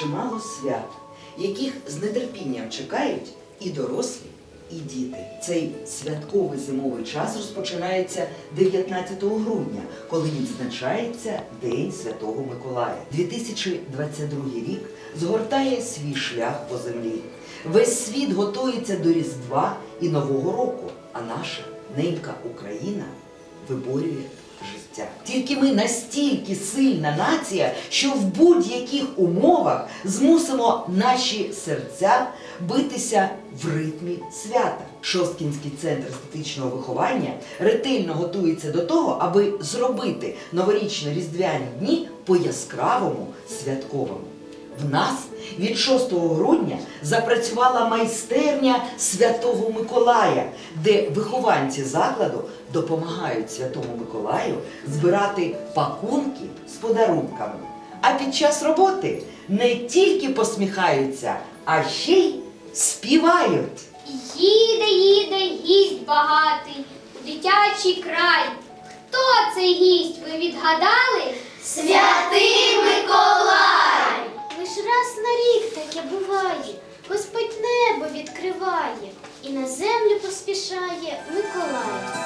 Чимало свят, яких з нетерпінням чекають і дорослі, і діти. Цей святковий зимовий час розпочинається 19 грудня, коли відзначається День Святого Миколая. 2022 рік згортає свій шлях по землі. Весь світ готується до Різдва і Нового року, а наша ненька Україна виборює життя. Тільки ми настільки сильна нація, що в будь-яких умовах змусимо наші серця битися в ритмі свята. Шосткінський центр естетичного виховання ретельно готується до того, аби зробити новорічно-різдвяні дні по яскравому святковому. В нас від 6 грудня запрацювала майстерня Святого Миколая, де вихованці закладу допомагають Святому Миколаю збирати пакунки з подарунками. А під час роботи не тільки посміхаються, а ще й співають. Їде, їде, гість багатий дитячий край. Хто цей гість? Ви відгадали? Святий Миколай! Раз на рік таке буває. Господь небо відкриває і на землю поспішає Миколай.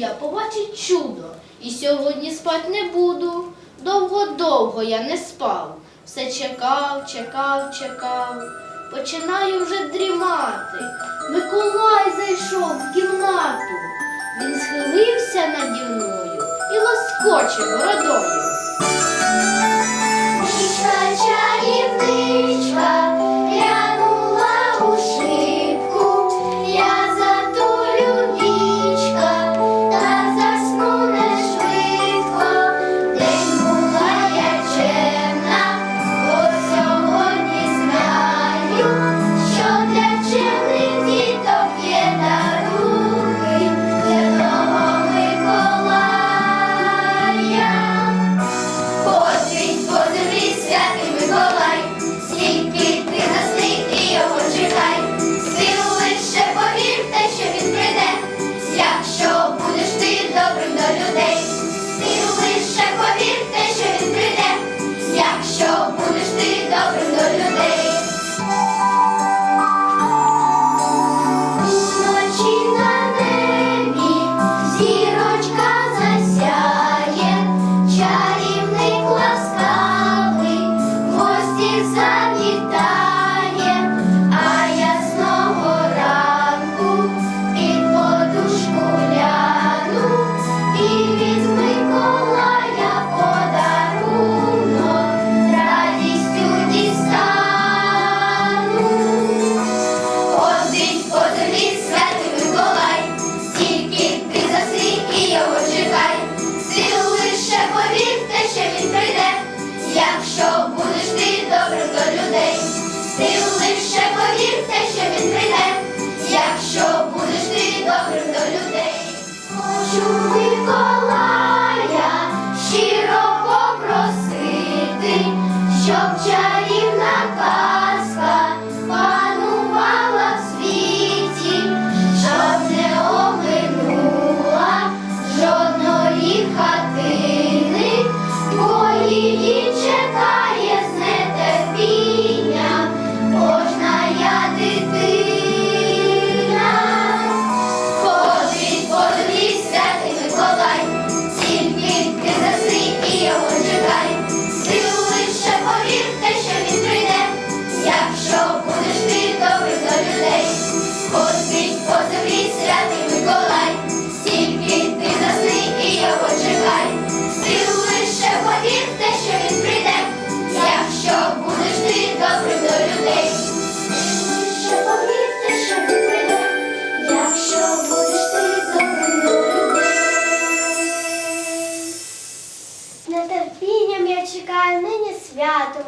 Я побачить чудо, і сьогодні спать не буду. Довго-довго я не спав. Все чекав, чекав, чекав. Починаю вже дрімати. Миколай зайшов в кімнату. Він схилився наді мною і лоскоче бородою. Щоб чарівна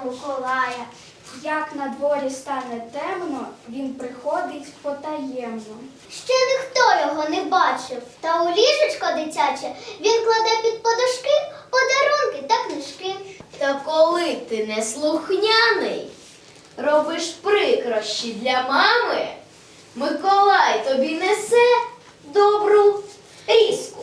Миколая. Як на дворі стане темно, він приходить потаємно. Ще ніхто його не бачив. Та у ліжечко дитяче він кладе під подушки подарунки та книжки. Та коли ти не слухняний, робиш прикрощі для мами, Миколай тобі несе добру різку.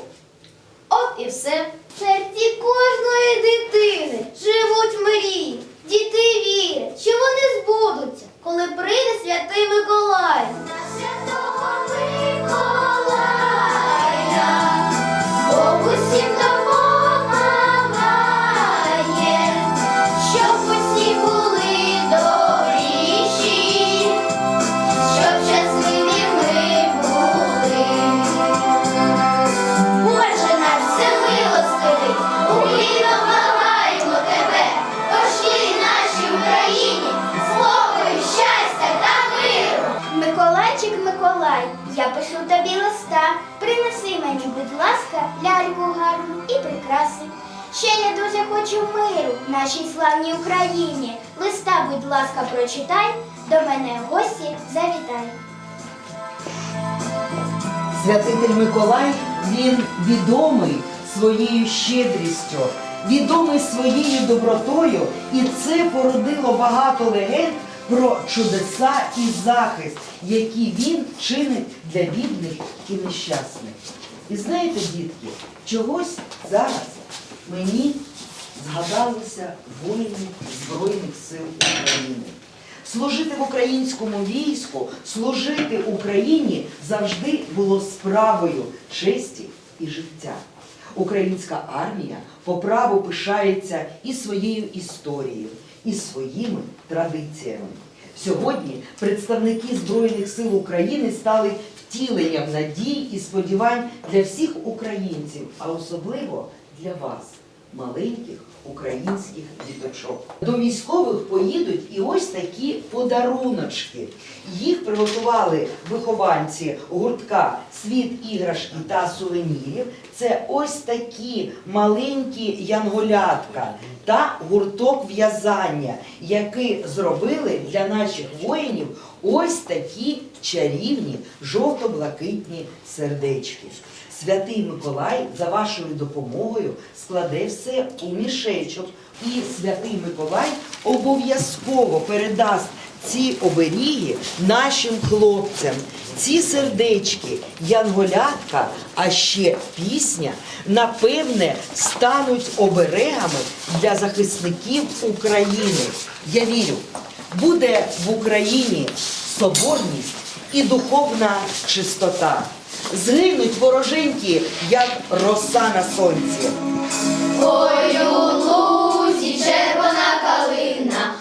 От і все. В серці кожної дитини живуть мрії. Діти вірять, що вони збудуться, коли прийде святий я пишу тобі листа. Принеси мені, будь ласка, ляльку гарну і прикраси. Ще я дуже хочу миру в нашій славній Україні. Листа, будь ласка, прочитай, до мене в гості завітай. Святитель Миколай він відомий своєю щедрістю, відомий своєю добротою, і це породило багато легенд про чудеса і захист, які він чинить для бідних і нещасних. І знаєте, дітки, чогось зараз мені згадалися воїни Збройних сил України. Служити в українському війську, служити Україні завжди було справою честі і життя. Українська армія по праву пишається і своєю історією, і своїми традиціями. Сьогодні представники Збройних сил України стали втіленням надій і сподівань для всіх українців, а особливо для вас маленьких українських діточок. До військових поїдуть і ось такі подаруночки. Їх приготували вихованці гуртка Світ іграшки та сувенірів. Це ось такі маленькі янголятка та гурток в'язання, які зробили для наших воїнів ось такі чарівні жовто-блакитні сердечки. Святий Миколай за вашою допомогою складе все у мішечок. І святий Миколай обов'язково передасть ці оберіги нашим хлопцям. Ці сердечки, янголятка, а ще пісня, напевне, стануть оберегами для захисників України. Я вірю, буде в Україні соборність і духовна чистота. Згинуть вороженьки, як роса на сонці. Ой, у червона калина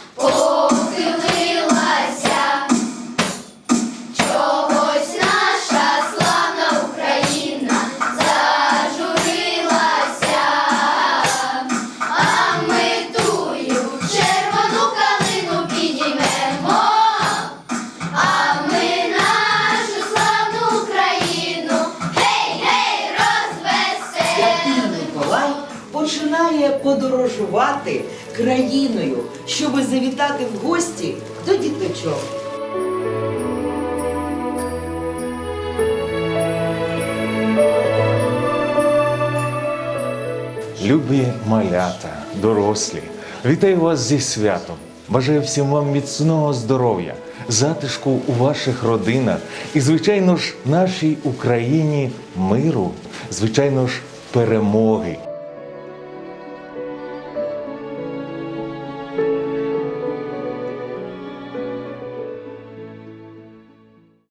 подорожувати країною, щоби завітати в гості до діточок. Любі малята, дорослі, вітаю вас зі святом. Бажаю всім вам міцного здоров'я, затишку у ваших родинах і, звичайно ж, нашій Україні миру, звичайно ж, перемоги.